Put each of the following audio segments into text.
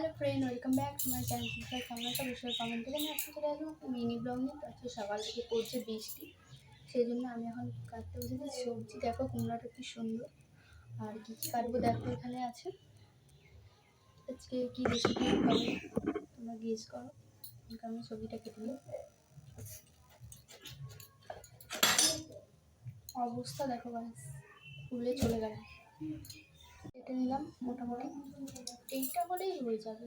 Hello friend welcome back to my channel সবাই কেমন আছো? বিষয় কমেন্ট থেকে আমি আজকে চলে আসলাম মিনি ব্লগ নিয়ে। আজকে সকাল থেকে পড়ছে বৃষ্টি। সেই জন্য আমি এখন কাটতে বসেছি। সবজি দেখো, কুমড়াটা কি সুন্দর। আর কী কী কাটবো দেখো, এখানে আছে। আজকে কী রেসিপি হবে তোমরা গেস করো। এখন আমি সবজিটা কেটে নিই অবস্থা দেখো গাছ ফুলে চলে গেল। কেটে নিলাম মোটামুটি। এইটা হলেই হয়ে যাবে।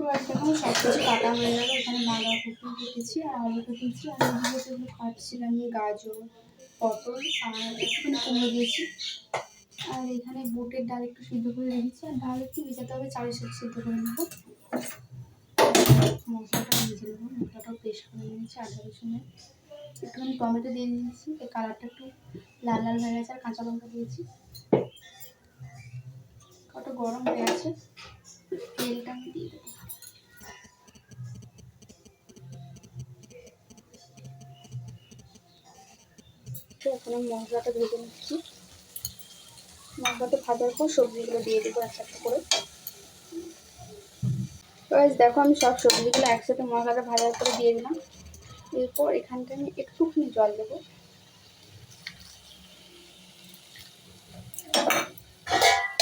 তো এখন সব কিছু কাটা হয়ে গেল, এখানে বাঁধাকপি কেটেছি আর আলু আর গাজর, পটল একটুখানি দিয়েছি। আর এখানে বুটের ডাল একটু সিদ্ধ করে রেখেছি, আর ডাল একটু ভিজাতে হবে, চালের সাথে সিদ্ধ করে নেব। মশলাটা ভেজে নেব মশলাটাও পেস্ট করে নিয়েছি, আদা রসুনের একটুখানি টমেটো দিয়ে দিয়েছি কালারটা একটু লাল লাল হয়ে গেছে, আর কাঁচা লঙ্কা দিয়েছি। কত গরম হয়ে আছে। তো এখন আমি মশলাটা ভেজে নিচ্ছি। মশলাটা ভাজার পর সবজিগুলো দিয়ে দেবো একসাথে করে। গাইস দেখো আমি সব সবজিগুলো একসাথে মশলাটা ভাজার করে দিয়ে দিলাম। এরপর এখানটা আমি একটুখানি জল দেবো।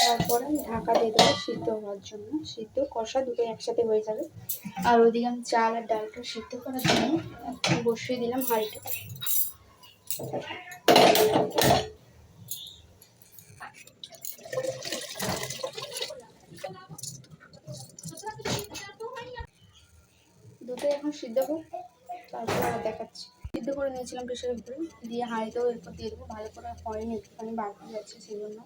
তারপরে আমি ঢাকা দিয়ে দেবো সিদ্ধ হওয়ার জন্য। সিদ্ধ, কষা দুটো একসাথে হয়ে যাবে। আর ওদিকে আমি চাল আর ডালটা সিদ্ধ করার জন্য বসিয়ে দিলাম হাঁড়িটা। দুটো এখন সিদ্ধ হোক তারপর আর দেখাচ্ছি। সিদ্ধ করে নিয়েছিলাম প্রেশারের উপরে, দিয়ে হাঁড়িতেও এরপর দিয়ে দেবো, ভালো করে হয়নি, একটুখানি বাকি আছে সেই জন্য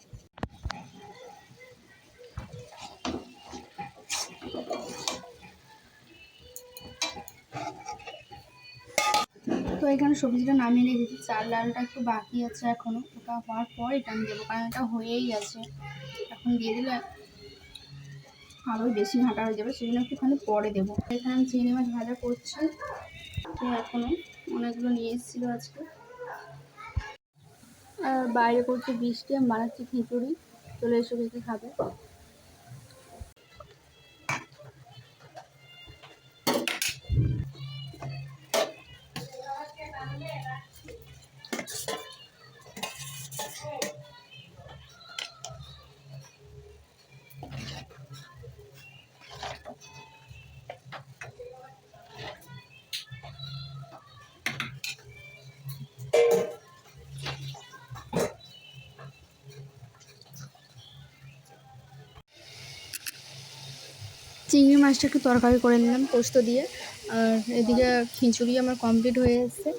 তো এখানে সবজিটা নামিয়ে রেখেছি চাল ডালটা একটু বাকি আছে এখনও ওটা হওয়ার পর এটা আমি দেবো, কারণ এটা হয়েই গেছে এখন দিয়ে দিলে আরও বেশি ঘাঁটা হয়ে যাবে সেই জন্য একটুখানি পরে দেবো। এখানে আমি চিংড়ি মাছ ভাজা করছি। তো এখনও অনেকগুলো নিয়ে এসেছিল আজকে। আর বাইরে করছে বৃষ্টি, আমি বানাচ্ছি খিচুড়ি। চলে এসে খাবে। চিংড়ি মাছটা একটু তরকারি করে নিলাম পোস্ত দিয়ে। আর এদিকে খিচুড়ি আমার কমপ্লিট হয়ে এসেছে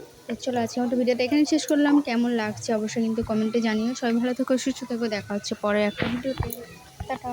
চলো আজকে আমার ভিডিওটা এখানে শেষ করলাম। কেমন লাগছে অবশ্যই কিন্তু কমেন্টে জানিও। সবাই ভালো থেকো, সুস্থ থেকো। দেখা হচ্ছে পরে একটা ভিডিওতে। টাটা।